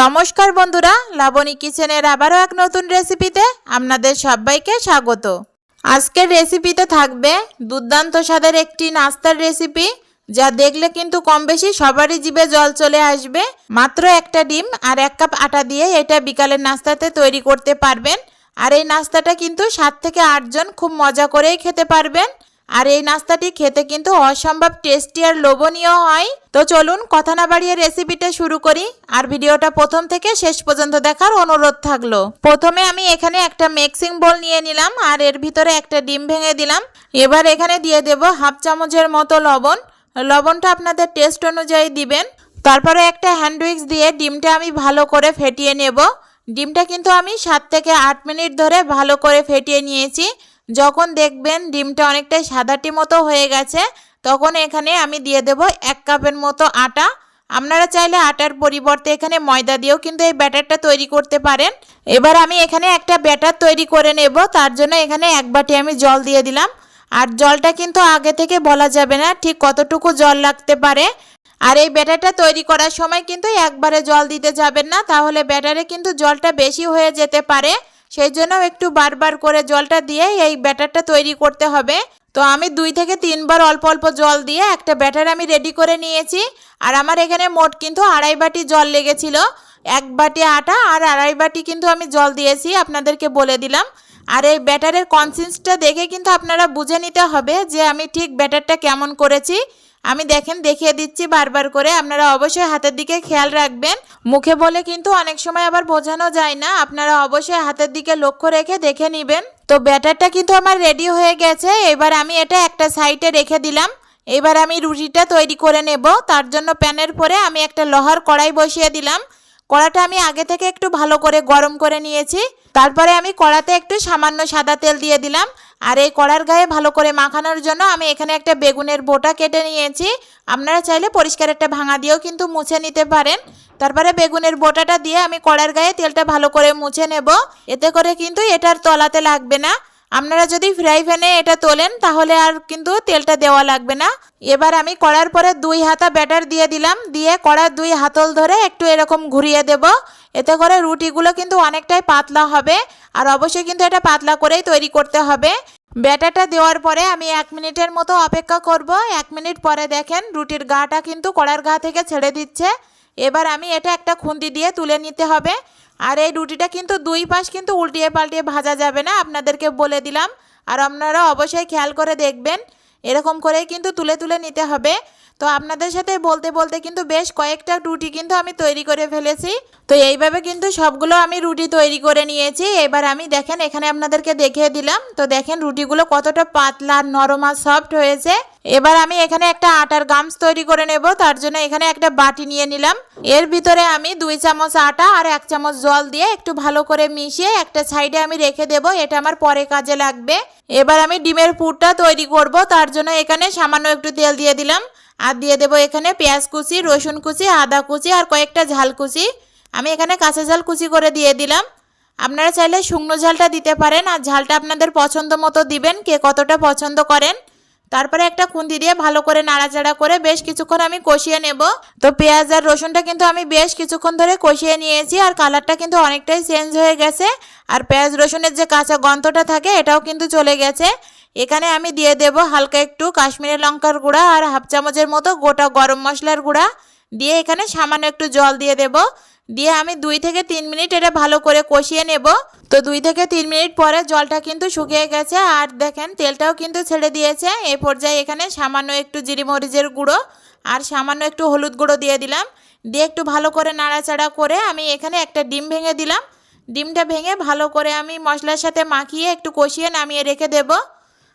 নমস্কার বন্ধুরা, লাবণী কিচেনের আবারও এক নতুন রেসিপিতে আপনাদের সবাইকে স্বাগত। আজকের রেসিপিতে থাকবে দুর্দান্ত স্বাদের একটি নাস্তার রেসিপি, যা দেখলে কিন্তু কম বেশি সবারই জিভে জল চলে আসবে। মাত্র একটা ডিম আর এক কাপ আটা দিয়ে এটা বিকালের নাস্তাতে তৈরি করতে পারবেন। আর এই নাস্তাটা কিন্তু সাত থেকে আটজন খুব মজা করেই খেতে পারবেন। আর এই নাস্তাটি খেতে কিন্তু অসম্ভব টেস্টি আর লোভনীয় হয়। তো চলুন কথা না বাড়িয়ে রেসিপিটা শুরু করি। আর ভিডিওটা প্রথম থেকে শেষ পর্যন্ত দেখার অনুরোধ থাকল। প্রথমে আমি এখানে একটা মিক্সিং বোল নিয়ে নিলাম আর এর ভিতরে একটা ডিম ভেঙে দিলাম। এবার এখানে দিয়ে দেব হাফ চামচের মতো লবণ। লবণটা আপনাদের টেস্ট অনুযায়ী দিবেন। তারপরে একটা হ্যান্ড উইক্স দিয়ে ডিমটা আমি ভালো করে ফেটিয়ে নেব। ডিমটা কিন্তু আমি সাত থেকে আট মিনিট ধরে ভালো করে ফেটিয়ে নিয়েছি। যখন দেখবেন ডিমটা অনেকটাই সাদাটি মতো হয়ে গেছে, তখন এখানে আমি দিয়ে দেব এক কাপের মতো আটা। আপনারা চাইলে আটার পরিবর্তে এখানে ময়দা দিয়েও কিন্তু এই ব্যাটারটা তৈরি করতে পারেন। এবার আমি এখানে একটা ব্যাটার তৈরি করে নেব, তার জন্য এখানে এক বাটি আমি জল দিয়ে দিলাম। আর জলটা কিন্তু আগে থেকে বলা যাবে না, ঠিক কতটুকু জল লাগতে পারে। আর এই ব্যাটারটা তৈরি করার সময় কিন্তু একবারে জল দিতে যাবেন না, তাহলে ব্যাটারে কিন্তু জলটা বেশি হয়ে যেতে পারে। সেই জন্য একটু বারবার করে জলটা দিয়ে এই ব্যাটারটা তৈরি করতে হবে। তো আমি দুই থেকে তিনবার অল্প অল্প জল দিয়ে একটা ব্যাটার আমি রেডি করে নিয়েছি। আর আমার এখানে মোট কিন্তু আড়াই বাটি জল লেগেছিল। এক বাটি আটা আর আড়াই বাটি কিন্তু আমি জল দিয়েছি, আপনাদেরকে বলে দিলাম। আর এই ব্যাটারের কনসিস্টটা দেখে কিন্তু আপনারা বুঝে নিতে হবে যে আমি ঠিক ব্যাটারটা কেমন করেছি। আমি দেখেন, দেখিয়ে দিচ্ছি বারবার করে। আপনারা অবশ্যই হাতের দিকে খেয়াল রাখবেন। মুখে বলে কিন্তু অনেক সময় আবার বোঝানো যায় না। আপনারা অবশ্যই হাতের দিকে লক্ষ্য রেখে দেখে নেবেন। তো ব্যাটারটা কিন্তু আমার রেডি হয়ে গেছে। এবার আমি এটা একটা সাইডে রেখে দিলাম। এবার আমি রুটিটা তৈরি করে নেব। তার জন্য প্যানের পরে আমি একটা লোহার কড়াই বসিয়ে দিলাম। কড়াটা আমি আগে থেকে একটু ভালো করে গরম করে নিয়েছি। তারপরে আমি কড়াতে একটু সামান্য সাদা তেল দিয়ে দিলাম। আর এই কড়ার গায়ে ভালো করে মাখানোর জন্য আমি এখানে একটা বেগুনের বোটা কেটে নিয়েছি। আপনারা চাইলে পরিষ্কার একটা ভাঙা দিয়েও কিন্তু মুছে নিতে পারেন। তারপরে বেগুনের বোটাটা দিয়ে আমি কড়ার গায়ে তেলটা ভালো করে মুছে নেব। এতে করে কিন্তু এটার তলাতে লাগবে না। আপনারা যদি ফ্রাই প্যানে এটা তোলেন, তাহলে আর কিন্তু তেলটা দেওয়া লাগবে না। এবার আমি কড়ার পরে দুই হাতা ব্যাটার দিয়ে দিলাম, দিয়ে কড়ার দুই হাতল ধরে একটু এরকম ঘুরিয়ে দেব। এতে করে রুটিগুলো কিন্তু অনেকটাই পাতলা হবে, আর অবশ্যই কিন্তু এটা পাতলা করেই তৈরি করতে হবে। ব্যাটারটা দেওয়ার পরে আমি এক মিনিটের মতো অপেক্ষা করব। এক মিনিট পরে দেখেন রুটির গাটা কিন্তু কড়ার গা থেকে ছেড়ে দিচ্ছে। এবার আমি এটা একটা খুন্তি দিয়ে তুলে নিতে হবে। আর এই রুটিটা কিন্তু দুই পাশ কিন্তু উল্টিয়ে পাল্টিয়ে ভাজা যাবে না, আপনাদেরকে বলে দিলাম। আর আপনারা অবশ্যই খেয়াল করে দেখবেন, এরকম করে কিন্তু তুলে তুলে নিতে হবে। তো আপনাদের সাথে বলতে বলতে কিন্তু বেশ কয়েকটা রুটি কিন্তু আমি তৈরি করে ফেলেছি। তো এইভাবে কিন্তু সবগুলো আমি রুটি তৈরি করে নিয়েছি। এবার আমি দেখেন, এখানে আপনাদেরকে দেখিয়ে দিলাম। তো দেখেন, রুটিগুলো কতটা পাতলা, নরম আর সফট হয়েছে। এবার আমি এখানে একটা আটার গামস তৈরি করে নেব। তার জন্য এখানে একটা বাটি নিয়ে নিলাম। এর ভিতরে আমি দুই চামচ আটা আর এক চামচ জল দিয়ে একটু ভালো করে মিশিয়ে একটা সাইডে আমি রেখে দেব। এটা আমার পরে কাজে লাগবে। এবার আমি ডিমের পুরটা তৈরি করব। তার জন্য এখানে সামান্য একটু তেল দিয়ে দিলাম। আর দিয়ে দেবো এখানে পেঁয়াজ কুচি, রসুন কুচি, আদা কুচি আর কয়েকটা ঝাল কুচি। আমি এখানে কাঁচা ঝাল কুচি করে দিয়ে দিলাম। আপনারা চাইলে শুকনো ঝালটা দিতে পারেন আর ঝালটা আপনাদের পছন্দ মতো দিবেন, কে কতটা পছন্দ করেন। তারপরে একটা খুন্তি দিয়ে ভালো করে নাড়াচাড়া করে বেশ কিছুক্ষণ আমি কষিয়ে নেব। তো পেঁয়াজ আর রসুনটা কিন্তু আমি বেশ কিছুক্ষণ ধরে কষিয়ে নিয়েছি আর কালারটা কিন্তু অনেকটাই চেঞ্জ হয়ে গেছে। আর পেঁয়াজ রসুনের যে কাঁচা গন্ধটা থাকে, এটাও কিন্তু চলে গেছে। এখানে আমি দিয়ে দেব হালকা একটু কাশ্মীরি লঙ্কার গুঁড়া আর হাফ চামচের মতো গোটা গরম মশলার গুঁড়া। দিয়ে এখানে সামান্য একটু জল দিয়ে দেব। দিয়ে আমি দুই থেকে তিন মিনিট এটা ভালো করে কষিয়ে নেব। তো দুই থেকে তিন মিনিট পরে জলটা কিন্তু শুকিয়ে গেছে আর দেখেন তেলটাও কিন্তু ছেড়ে দিয়েছে। এ পর্যায়ে এখানে সামান্য একটু জিরি মরিচের গুঁড়ো আর সামান্য একটু হলুদ গুঁড়ো দিয়ে দিলাম। দিয়ে একটু ভালো করে নাড়াচাড়া করে আমি এখানে একটা ডিম ভেঙে দিলাম। ডিমটা ভেঙে ভালো করে আমি মশলার সাথে মাখিয়ে একটু কষিয়ে নামিয়ে রেখে দেবো।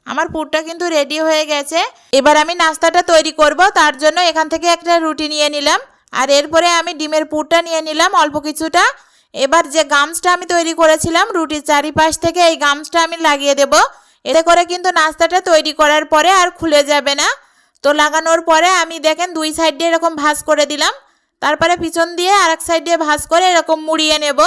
আমার পুরটা কিন্তু রেডি হয়ে গেছে। এবার আমি নাস্তাটা তৈরি করব, তার জন্য এখান থেকে একটা রুটি নিয়ে নিলাম। আর এরপরে আমি ডিমের পুরটা নিয়ে নিলাম অল্প কিছুটা। এবার যে গামসটা আমি তৈরি করেছিলাম, রুটির চারিপাশ থেকে এই গামসটা আমি লাগিয়ে দেব। এতে করে কিন্তু নাস্তাটা তৈরি করার পরে আর খুলে যাবে না। তো লাগানোর পরে আমি দেখেন দুই সাইড দিয়ে এরকম ভাঁজ করে দিলাম। তারপরে পিছন দিয়ে আর এক সাইড দিয়ে ভাঁজ করে এরকম মুড়িয়ে নেব।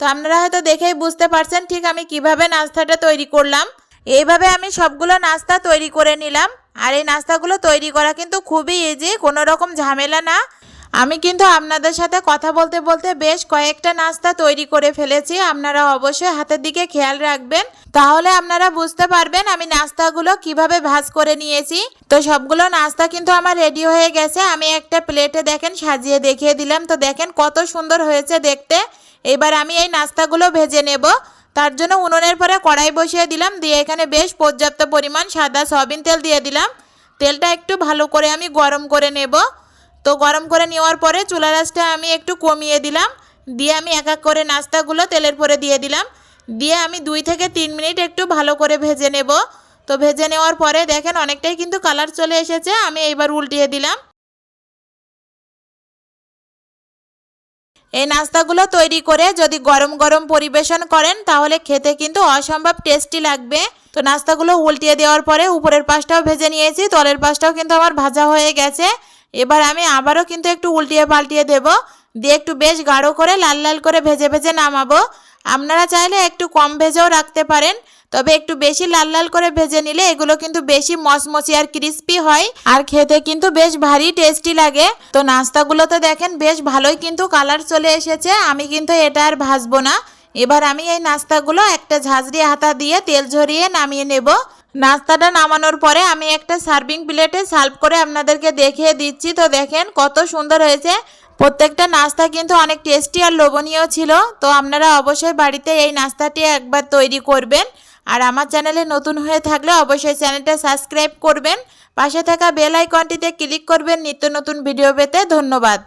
তো আপনারা হয়তো দেখেই বুঝতে পারছেন ঠিক আমি কীভাবে নাস্তাটা তৈরি করলাম। এইভাবে আমি সবগুলো নাস্তা তৈরি করে নিলাম। আর এই নাস্তাগুলো তৈরি করা কিন্তু খুবই ইজি কোনো রকম ঝামেলা না। আমি কিন্তু আপনাদের সাথে কথা বলতে বলতে বেশ কয়েকটা নাস্তা তৈরি করে ফেলেছি। আপনারা অবশ্যই হাতের দিকে খেয়াল রাখবেন। তাহলে আপনারা বুঝতে পারবেন আমি নাস্তাগুলো কীভাবে ভাজ করে নিয়েছি। তো সবগুলো নাস্তা কিন্তু আমার রেডি হয়ে গেছে। আমি একটা প্লেটে দেখেন সাজিয়ে দেখিয়ে দিলাম। তো দেখেন কত সুন্দর হয়েছে দেখতে। এবার আমি এই নাস্তাগুলো ভেজে নেব। তার জন্য উনুনের পরে কড়াই বসিয়ে দিলাম, দিয়ে এখানে বেশ পর্যাপ্ত পরিমাণ সাদা সয়াবিন তেল দিয়ে দিলাম। তেলটা একটু ভালো করে আমি গরম করে নেব। তো গরম করে নেওয়ার পরে চুলা রাসটা আমি একটু কমিয়ে দিলাম। দিয়ে আমি এক এক করে নাস্তাগুলো তেলের পরে দিয়ে দিলাম। দিয়ে আমি দুই থেকে তিন মিনিট একটু ভালো করে ভেজে নেব। তো ভেজে নেওয়ার পরে দেখেন অনেকটাই কিন্তু কালার চলে এসেছে, আমি এইবার উল্টিয়ে দিলাম। এই নাস্তাগুলো তৈরি করে যদি গরম গরম পরিবেশন করেন, তাহলে খেতে কিন্তু অসম্ভব টেস্টি লাগবে। তো নাস্তাগুলো উল্টিয়ে দেওয়ার পরে উপরের পাশটাও ভেজে নিয়েছি, তলের পাশটাও কিন্তু আমার ভাজা হয়ে গেছে। এবার আমি আবারও কিন্তু একটু উল্টিয়ে পাল্টিয়ে দেব। দিয়ে একটু বেশ গাঢ় করে লাল লাল করে ভেজে ভেজে নামাবো। আপনারা চাইলে একটু কম ভেজেও রাখতে পারেন। তবে একটু বেশি লাল লাল করে ভেজে নিলে এগুলো কিন্তু বেশি মচমচি আর ক্রিস্পি হয়। আর খেতে কিন্তু বেশ ভারী টেস্টি লাগে। তো নাস্তাগুলোতে দেখেন বেশ ভালোই কিন্তু কালার চলে এসেছে। আমি কিন্তু এটা আর ভাজবো না। এবার আমি এই নাস্তাগুলো একটা ঝাঁঝরি হাতা দিয়ে তেল ঝরিয়ে নামিয়ে নেব। নাস্তাটা নামানোর পরে আমি একটা সার্ভিং প্লেটে সার্ভ করে আপনাদেরকে দেখিয়ে দিচ্ছি। তো দেখেন কত সুন্দর হয়েছে। প্রত্যেকটা নাস্তা কিন্তু অনেক টেস্টি আর লোভনীয় ছিল। তো আপনারা অবশ্যই বাড়িতে এই নাস্তাটি একবার তৈরি করবেন। আর আমার চ্যানেলে নতুন হয়ে থাকলে অবশ্যই চ্যানেলটা সাবস্ক্রাইব করবেন। পাশে থাকা বেল আইকনটিতে ক্লিক করবেন নিত্য নতুন ভিডিও পেতে। ধন্যবাদ।